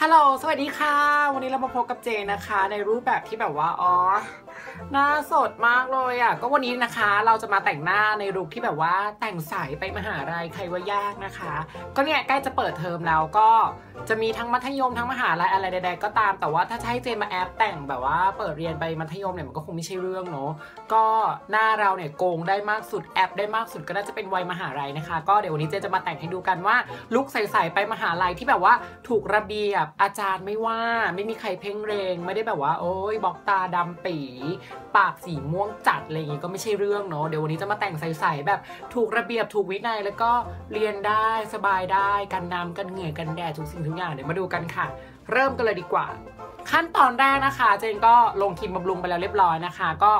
ฮัลโหล สวัสดีค่ะ วันนี้เรามาพบกับเจนนะคะ ในรูปแบบที่แบบว่า อ๋อ หน้าสดมากเลยอะ ก็วันนี้นะคะเราจะมาแต่งหน้าในรูปที่แบบว่าแต่งใสไปมหาลัยใครว่ายากนะคะ ก็เนี่ยใกล้จะเปิดเทอมแล้วก็จะมีทั้งมัธยมทั้งมหาลัยอะไรใดๆก็ตาม แต่ว่าถ้าใช้เจนมาแอปแต่งแบบว่าเปิดเรียนไปมัธยมเนี่ยมันก็คงไม่ใช่เรื่องเนาะก็หน้าเราเนี่ยโกงได้มากสุดแอปได้มากสุดก็น่าจะเป็นวัยมหาลัยนะคะ ก็เดี๋ยววันนี้เจนจะมาแต่งให้ดูกันว่าลุคใสๆไปมหาลัยที่แบบว่าถูกระเบียบอาจารย์ไม่ว่าไม่มีใครเพ่งเรง ไม่ได้แบบว่า โอ้ยบอกตาดำปีปากสีม่วงจัดอะไรอย่างงี้ก็ไม่ใช่เรื่องเนาะเดี๋ยววันนี้จะมาแต่งใสๆแบบถูกระเบียบถูกวินัยแล้วก็เรียนได้สบายได้กันน้ำกันเหงื่อกันแดดทุกสิ่งทุกอย่างเดี๋ยวมาดูกันค่ะ เริ่มกันเลยดีกว่า ขั้นตอนแรกนะคะ เจนก็ลงครีมบำรุงไปแล้วเรียบร้อยนะคะ ก็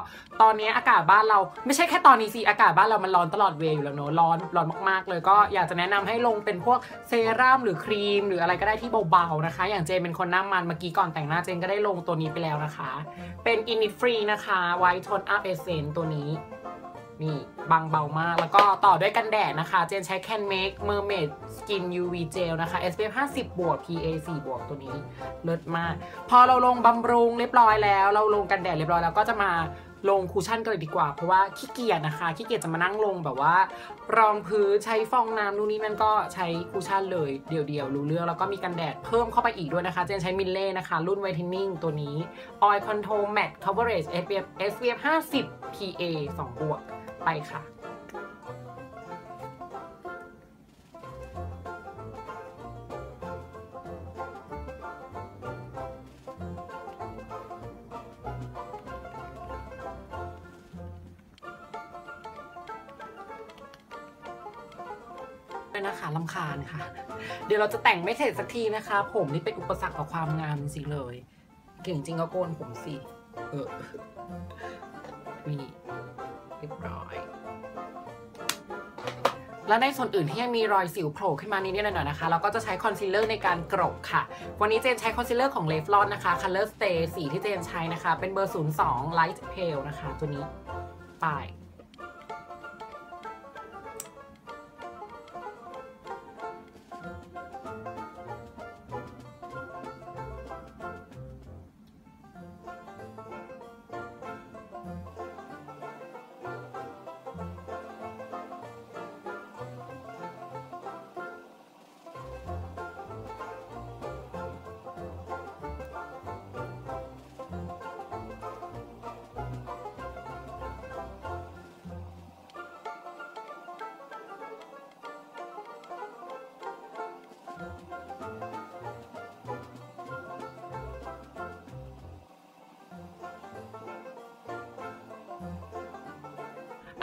ตอนนี้อากาศบ้านเราไม่ใช่แค่ตอนนี้สิอากาศบ้านเรามันร้อนตลอดเวลอยู่แล้วเนอะร้อนร้อนมากๆ เลยก็อยากจะแนะนำให้ลงเป็นพวกเซรั่มหรือครีม หรืออะไรก็ได้ที่เบาๆนะคะ อย่างเจนเป็นคนหน้ามันเมื่อกี้ก่อนแต่งหน้าเจนก็ได้ลงตัวนี้ไปแล้วนะคะ เป็น Innisfree นะคะ White Tone Up Essence ตัวนี้ นี่บางเบามาก แล้วก็ต่อด้วยกันแดดนะคะ เจนใช้ Can Make Mermaid Skin UV Gel นะคะ SPF 50 บวก PA 4 บวกตัวนี้เลิศมาก พอเราลงบำรุงเรียบร้อยแล้ว เราลงกันแดดเรียบร้อยแล้วก็จะมาลงคูชั่นกันเลยดีกว่า เพราะว่าขี้เกียจนะคะขี้เกียจจะมานั่งลงแบบว่า รองพื้นใช้ฟองน้ำนู่นนี่นั่นก็ใช้คูชั่นเลยเดี่ยวๆรู้เรื่องแล้วก็มีกันแดดเพิ่มเข้าไปอีกด้วยนะคะ เจนใช้มิลเล่นะคะ รุ่น Whitening ตัวนี้ Oil Control Matte Coverage SPF SPF 50 PA 2บวก ไปค่ะ ด้วยนะคะลำคาญค่ะ เดี๋ยวเราจะแต่งไม่เสร็จสักทีนะคะ ผมนี่เป็นอุปสรรคต่อความงามจริงเลย เก่งจริงก็โกนผมสิ เออ นี่ รียบร้อย และในส่วนอื่นที่ยังมีรอยสิวโผล่ขึ้นมานิดๆหน่อยๆนะคะ เราก็จะใช้คอนซีลเลอร์ในการกรบค่ะ วันนี้เจนใช้คอนซีลเลอร์ของเลฟลอนนะคะ Color Stay สีที่เจนใช้นะคะ เป็นเบอร์ 02 Light Pale นะคะ ตัวนี้ไป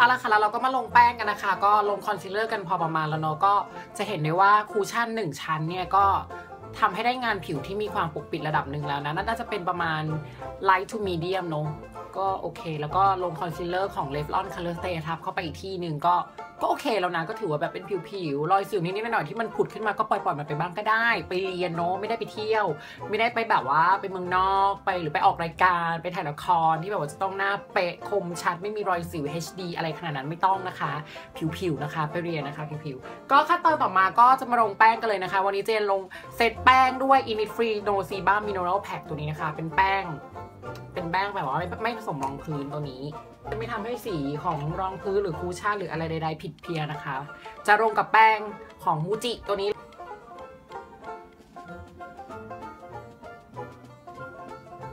เอาละค่ะแล้วเราก็มาลงแป้งกันนะคะ ก็ลงคอนซีลเลอร์กันพอประมาณแล้วเนาะก็จะเห็นได้ว่าคูชั่น 1 ชั้นเนี่ยก็ทำให้ได้งานผิวที่มีความปกปิดระดับหนึ่งแล้วนะน่าจะเป็นประมาณ light to medium เนาะก็โอเค แล้วก็ลงคอนซีลเลอร์ของ Revlon Color Stay ทับเข้าไปอีกที่หนึ่งก็ก็โอเคแล้วนะก็ถือว่าแบบเป็นผิวๆรอยสิวนิดๆหน่อยๆที่มันผุดขึ้นมาก็ปล่อยๆมันไปบ้างก็ได้ ไปเรียนเนาะไม่ได้ไปเที่ยว ไม่ได้ไปแบบว่าไปเมืองนอกไปหรือไปออกรายการไปถ่ายละครที่แบบว่าจะต้องหน้าเป๊ะคมชัดไม่มีรอยสิว HD อะไรขนาดนั้นไม่ต้องนะคะ ผิวๆนะคะ ไปเรียนนะคะผิวๆก็ขั้นตอนต่อมาก็จะมาลงแป้งกันเลยนะคะ วันนี้เจนลงเซตแป้งด้วย Innisfree No Sebum Mineral Pack ตัวนี้นะคะ เป็นแป้ง เป็นแป้งแบบว่าไม่ผสมรองพื้นตัวนี้ จะไม่ทำให้สีของรองพื้นหรือคูชั่นหรืออะไรใดๆผิดเพี้ยนนะคะ จะลงกับแป้งของมูจิตัวนี้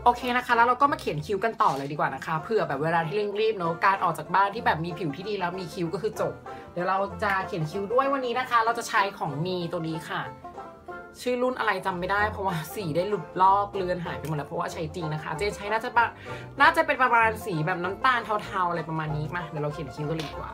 โอเคนะคะ แล้วเราก็มาเขียนคิ้วกันต่อเลยดีกว่านะคะเผื่อแบบเวลาที่เร่งรีบเนอะการออกจากบ้านที่แบบมีผิวที่ดีแล้วมีคิ้วก็คือจบ เดี๋ยวเราจะเขียนคิ้วด้วยวันนี้นะคะ เราจะใช้ของมีตัวนี้ค่ะ ชื่อรุ่นอะไรจำไม่ได้เพราะว่าสีได้หลุดลอกเลือนหายไปหมดแล้วเพราะว่าใช้จริงนะคะเจนใช้น่าจะน่าจะเป็นประมาณสีแบบน้ำตาลเทาๆอะไรประมาณนี้มาเดี๋ยวเราเขียนคิ้วกันเลยดีกว่า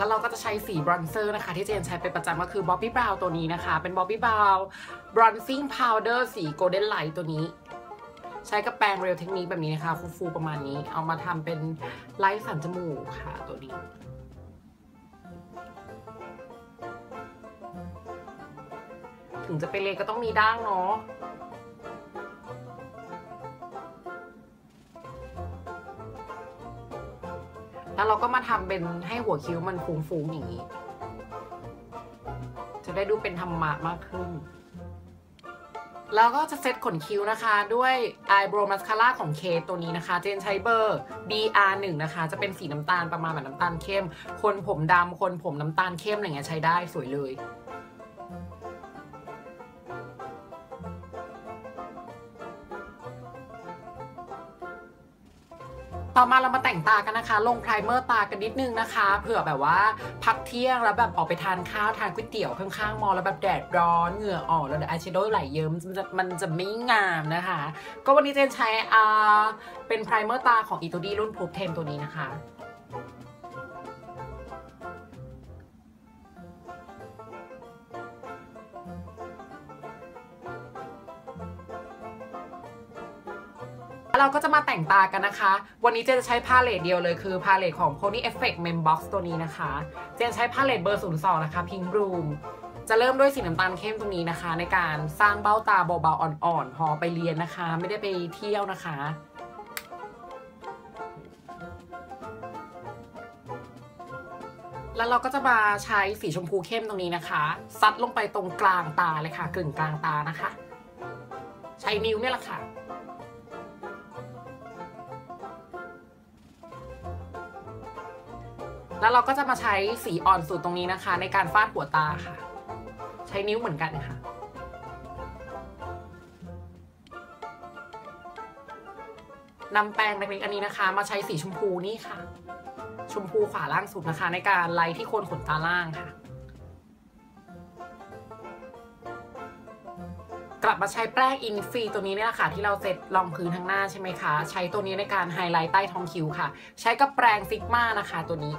แล้วเราก็จะใช้สีบรอนเซอร์นะคะ ที่เจนใช้เป็นประจำก็คือ Bobbi Brown ตัวนี้นะคะ เป็น Bobbi Brown Bronzing Powder สี Golden Light ตัวนี้ ใช้กับแปรงเรียวเทคนิคแบบนี้นะคะ ฟูๆประมาณนี้ เอามาทำเป็นไลท์สันจมูกค่ะตัวนี้ถึงจะเป็นเลก็ต้องมีด่างเนาะ แล้วเราก็มาทำเป็นให้หัวคิ้วมันฟุ้งๆอย่างนี้ จะได้ดูเป็นธรรมะมากขึ้น แล้วก็จะเซตขนคิ้วนะคะด้วย Eyebrow Mascara ของเคตัวนี้นะคะ เจนใช้เบอร์ DR1 นะคะ จะเป็นสีน้ำตาลประมาณแบบน้ำตาลเข้ม คนผมดำคนผมน้ำตาลเข้มอะไรเงี้ยใช้ได้สวยเลย ต่อมาเรามาแต่งตากันนะคะ ลงไพรเมอร์ตากันนิดนึงนะคะ เผื่อแบบว่าพักเที่ยงแล้วแบบออกไปทานข้าวทานก๋วยเตี๋ยวข้างๆมอแล้วแบบแดดร้อนเหงื่อออกแล้วเดี๋ยวอายแชโดว์ไหลเยิ้มมันจะมันจะไม่งามนะคะ ก็วันนี้เจนใช้อ่าเป็นไพรเมอร์ตาของอีตูดีรุ่นพูเทนตัวนี้นะคะ เราก็จะมาแต่งตากันนะคะ วันนี้เจนจะใช้พาเลตเดียวเลยคือพาเลตของ Pony Effect Mem Box ตัวนี้นะคะ เจนใช้พาเลตเบอร์ 02 นะคะ Pink Bloom จะเริ่มด้วยสีน้ำตาลเข้มตรงนี้นะคะ ในการสร้างเบ้าตาเบาๆอ่อนๆ พอไปเรียนนะคะ ไม่ได้ไปเที่ยวนะคะแล้วเราก็จะมาใช้สีชมพูเข้มตรงนี้นะคะ ซัดลงไปตรงกลางตาเลยค่ะกึ่งกลางตานะคะ ใช้นิ้วเนี่ยแหละค่ะ แล้วเราก็จะมาใช้สีอ่อนสุดตรงนี้นะคะ ในการฟาดหัวตาค่ะ ใช้นิ้วเหมือนกันค่ะนำแปรงเล็กๆอันนี้นะคะ มาใช้สีชมพูนี่ค่ะ ชมพูขวาล่างสุดนะคะ ในการไล่ที่โคนขนตาล่างค่ะ กลับมาใช้แป้งอินฟีตัวนี้เนี่ยแหละค่ะ ที่เราเซตรองพื้นทั้งหน้าใช่ไหมคะ ใช้ตัวนี้ในการไฮไลท์ใต้ท้องคิ้วค่ะ ใช้กับแปรงซิกมานะคะ ตัวนี้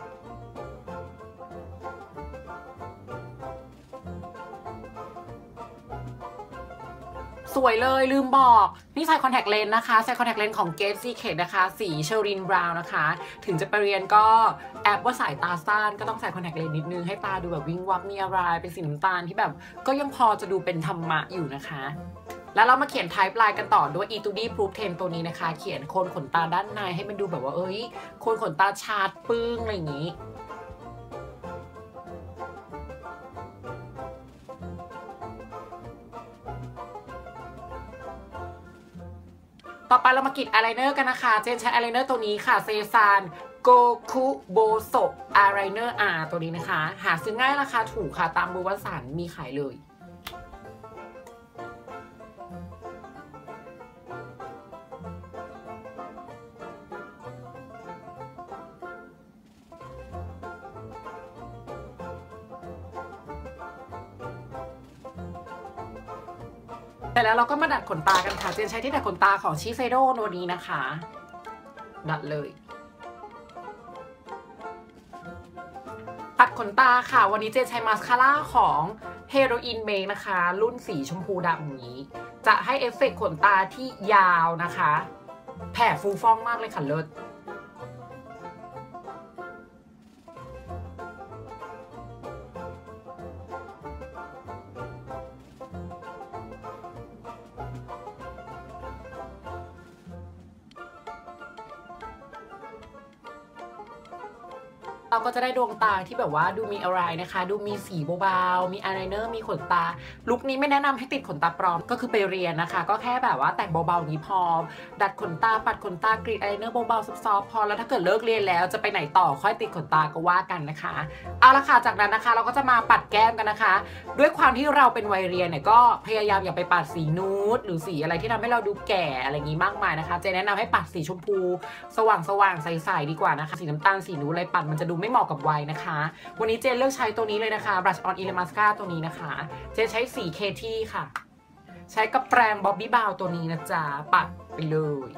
สวยเลยลืมบอก นี่ใส่คอนแทคเลนส์นะคะใส่คอนแทคเลนส์ของ g a t e Secret นะคะ สีเชอรินบราวน์นะคะ ถึงจะไปเรียนก็แอบว่าสายตาสั้นก็ต้องใส่คอนแทคเลนส์นิดนึง ให้ตาดูแบบวิงวับมีอะไร เป็นสีน้ำตาลที่แบบ ก็ยังพอจะดูเป็นธรรมะอยู่นะคะ แล้วเรามาเขียนไทป์ไลน์กันต่อด้วย e t u d Proof 10 ตัวนี้นะคะ เขียนโคนขนตาด้านในให้มันดูแบบว่าเอ้ยโคนขนตาชาดปึ้งอะไรอย่างนี้ ต่อไปเรามากรีดอายไลเนอร์กันนะคะ เจนใช้อายไลเนอร์ตัวนี้ค่ะ เซซานโกคุโบโซอายไลเนอร์อาตัวนี้นะคะ หาซื้อง่ายราคาถูกค่ะ ตามบูวันสันมีขายเลย แต่แล้วเราก็มาดัดขนตากันค่ะ เจนใช้ที่ดัดขนตาของชิเซโดตัวนี้นะคะ ดัดเลย ตัดขนตาค่ะ วันนี้เจนใช้มาสคาร่าของเฮโรอีนเมกนะคะ รุ่นสีชมพูดำอย่างนี้ จะให้เอฟเฟกขนตาที่ยาวนะคะ แผ่ฟูฟ่องมากเลยค่ะเลิศ เราก็จะได้ดวงตาที่แบบว่าดูมีอะไรนะคะ ดูมีสีเบาๆมีอายไลเนอร์มีขนตา ลุคนี้ไม่แนะนำให้ติดขนตาปลอมก็คือไปเรียนนะคะ ก็แค่แบบว่าแต่งเบาๆนี้พอ ดัดขนตาปัดขนตากรีดอายไลเนอร์เบาๆซอฟๆพอแล้วถ้าเกิดเลิกเรียนแล้วจะไปไหนต่อค่อยติดขนตาก็ว่ากันนะคะ เอาละค่ะจากนั้นนะคะเราก็จะมาปัดแก้มกันนะคะ ด้วยความที่เราเป็นวัยเรียนเนี่ยก็พยายามอย่าไปปัดสีนูดหรือสีอะไรที่ทำให้เราดูแก่อะไรอย่างนี้มากมายนะคะเจแนะนำให้ปัดสีชมพู สว่างๆใสๆดีกว่านะคะ สีน้ำตาลสีนูดอะไรปัดมันจะดูไม่เหมาะกับวัยนะคะ วันนี้เจนเลือกใช้ตัวนี้เลยนะคะ Brush on e l a m a s c a ตัวนี้นะคะ เจนใช้สีเคที่ค่ะ ใช้กับแปรงบ๊อบบี้บาวตัวนี้นะจ๊ะปัดไปเลย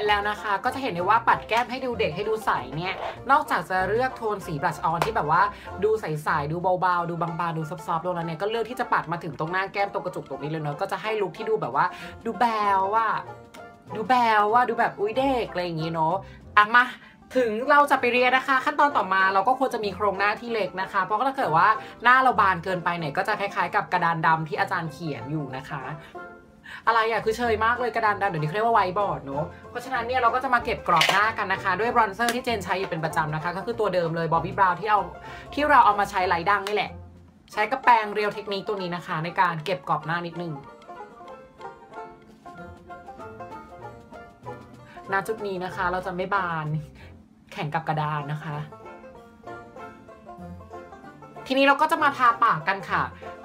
ร็จแล้วนะคะ ก็จะเห็นได้ว่าปัดแก้มให้ดูเด็กให้ดูใสเนี่ย นอกจากจะเลือกโทนสีบลัชออนที่แบบว่าดูใสๆดูเบาๆ ดูบางๆ ดูซอฟๆลงแล้วเนี่ย ก็เลือกที่จะปัดมาถึงตรงหน้าแก้มตรงกระจุกตรงนี้เลยเนาะ ก็จะให้ลุคที่ดูแบบว่า ดูแบวว่า ดูแบวว่าดูแบบอุ้ยเด็กอะไรอย่างงี้เนาะอะมาถึงเราจะไปเรียนนะคะ ขั้นตอนต่อมาเราก็ควรจะมีโครงหน้าที่เล็กนะคะ เพราะถ้าเกิดว่าหน้าเราบานเกินไปเนี่ยก็จะคล้ายๆ กับกระดานดำที่อาจารย์เขียนอยู่นะคะ อะไรอะคือเชยมากเลยกระดานดำเดี๋ยวนี้เขาเรียกว่าไวบอร์ดเนอะเพราะฉะนั้นเนี่ยเราก็จะมาเก็บกรอบหน้ากันนะคะ ด้วยบรอนเซอร์ที่เจนใช้อยู่เป็นประจำนะคะ ก็คือตัวเดิมเลยบอบบี้บราวที่เอาที่เราเอามาใช้ไลดังนี่แหละ ใช้กระแปรงเรียวเทคนิคตัวนี้นะคะ ในการเก็บกรอบหน้านิดนึงณจุดนี้นะคะเราจะไม่บานแข่งกับกระดานนะคะ ทีนี้เราก็จะมาทาปากกันค่ะ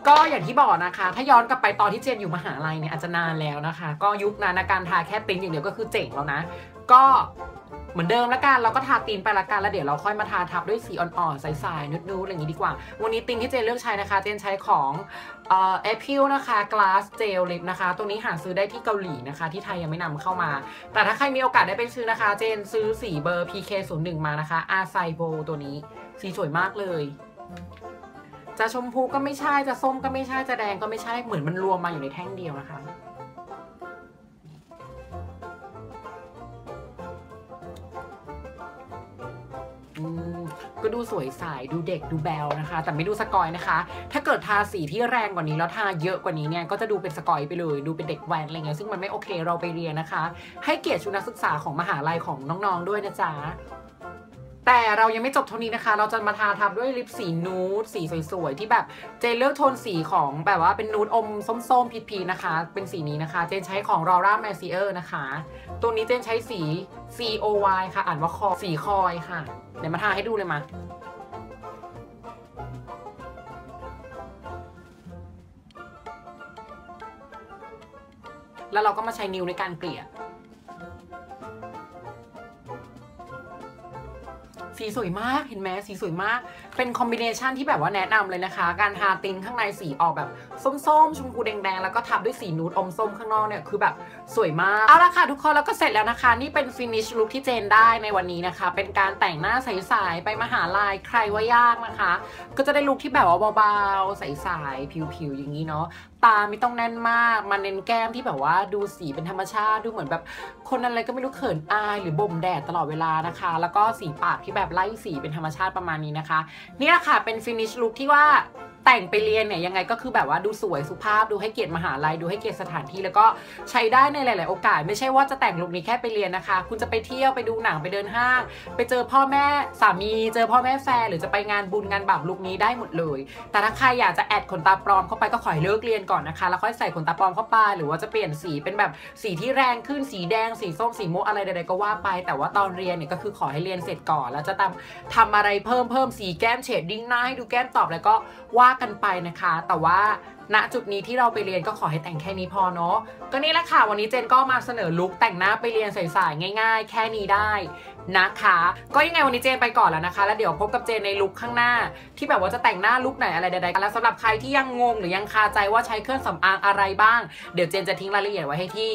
ก็อย่างที่บอกนะคะ ถ้าย้อนกลับไปตอนที่เจนอยู่มหาลัยเนี่ยอาจจะนานแล้วนะคะ ก็ยุคนั้นนการทาแค่ติ้นอย่างเดียวก็คือเจ๋งแล้วนะ ก็เหมือนเดิมละกันเราก็ทาตีนไปละกันแล้วเดี๋ยวเราค่อยมาทาทับด้วยสีอ่อนๆใสๆนุดๆอะไรอย่างนี้ดีกว่า วันนี้ตินที่เจนเลือกใช้นะคะ เจนใช้ของเอ่อ Appeal นะคะ Glass Gel Lip นะคะ ตัวนี้หาซื้อได้ที่เกาหลีนะคะ ที่ไทยยังไม่นำเข้ามา แต่ถ้าใครมีโอกาสได้ไปซื้อนะคะ เจนซื้อสีเบอร์ PK01 มานะคะอาไซโบตัวนี้สีสวยมากเลย จะชมพูก็ไม่ใช่จะส้มก็ไม่ใช่จะแดงก็ไม่ใช่เหมือนมันรวมมาอยู่ในแท่งเดียวนะคะอืมก็ดูสวยใสดูเด็กดูแบวนะคะ แต่ไม่ดูสกอยนะคะ ถ้าเกิดทาสีที่แรงกว่านี้แล้วทาเยอะกว่านี้เนี่ยก็จะดูเป็นสกอยไปเลย ดูเป็นเด็กแว้นอะไรเงี้ยซึ่งมันไม่โอเคเราไปเรียนนะคะ ให้เกียรติชุนักศึกษาของมหาลัยของน้องๆด้วยนะจ๊ะ แต่เรายังไม่จบเท่านี้นะคะ เราจะมาทาทับด้วยลิปสีนูดสีสวยๆ ที่แบบเจนเลือกโทนสีของแบบว่าเป็นนูดอมส้มๆพีๆนะคะ เป็นสีนี้นะคะ เจนใช้ของ Laura Mercier นะคะ ตัวนี้เจนใช้สี C O Y ค่ะ อ่านว่าคอสีคอยค่ะ เดี๋ยวมาทาให้ดูเลยมาแล้วเราก็มาใช้นิ้วในการเกลี่ย สีสวยมากเห็นไหมสีสวยมาก เป็นคอมบิเนชันที่แบบว่าแนะนำเลยนะคะ การทาตินข้างในสีออกแบบส้มๆ ชมพูแดงๆ แล้วก็ทับด้วยสีนูดอมส้มข้างนอกเนี่ยคือแบบสวยมาก เอาละค่ะทุกคนแล้วก็เสร็จแล้วนะคะ นี่เป็นฟินิชลุคที่เจนได้ในวันนี้นะคะ เป็นการแต่งหน้าใสๆไปมหาลัยใครว่ายากนะคะ ก็จะได้ลุคที่แบบว่าเบาๆ ใสๆผิวๆ อย่างนี้เนาะตาไม่ต้องแน่นมากมาเน้นแก้มที่แบบว่าดูสีเป็นธรรมชาติดูเหมือนแบบคนอะไรก็ไม่รู้เขินอาย หรือบ่มแดดตลอดเวลานะคะ แล้วก็สีปากที่แบบไล่สีเป็นธรรมชาติประมาณนี้นะคะเนี่ยค่ะเป็นฟินิชลุคที่ว่า แต่งไปเรียนเนี่ยยังไงก็คือแบบว่าดูสวยสุภาพดูให้เกียรติมหาลัยดูให้เกียรติสถานที่แล้วก็ใช้ได้ในหลาย ๆ โอกาส ไม่ใช่ว่าจะแต่งลุคนี้แค่ไปเรียนนะคะ คุณจะไปเที่ยวไปดูหนังไปเดินห้างไปเจอพ่อแม่สามี เจอพ่อแม่แฟนหรือจะไปงานบุญงานบาปลุคนี้ได้หมดเลย แต่ถ้าใครอยากจะแอดขนตาปลอมเข้าไปก็ขอให้เลิกเรียนก่อนนะคะแล้วค่อยใส่ขนตาปลอมเข้าไปหรือว่าจะเปลี่ยนสีเป็นแบบสีที่แรงขึ้นสีแดงสีส้มสีม่วงอะไรใด ๆ ก็ว่าไป แต่ว่าตอนเรียนเนี่ยก็คือขอให้เรียนเสร็จก่อน แล้วจะทำทำอะไรเพิ่มเพิ่มสีแก้มเฉดดิ้งหน้าให้ดูแก้มตอบแล้วก็ว่ากันไปนะคะ แต่ว่าณจุดนี้ที่เราไปเรียนก็ขอให้แต่งแค่นี้พอเนาะก็นี่แหละค่ะ วันนี้เจนก็มาเสนอลุคแต่งหน้าไปเรียนใสๆง่าย ๆ แค่นี้ได้นะคะ ก็ยังไงวันนี้เจนไปก่อนแล้วนะคะ แล้วเดี๋ยวพบกับเจนในลุคข้างหน้า ที่แบบว่าจะแต่งหน้าลุคไหนอะไรใดๆกันแล้วสำหรับใครที่ยังงงหรือยังคาใจว่าใช้เครื่องสำอางอะไรบ้าง เดี๋ยวเจนจะทิ้งรายละเอียดไว้ให้ที่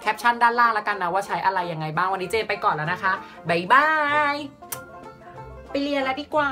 แคปชั่นด้านล่างแล้วกันนะว่าใช้อะไรยังไงบ้างวันนี้เจนไปก่อนแล้วนะคะบ๊ายบายไปเรียนแล้วดีกว่า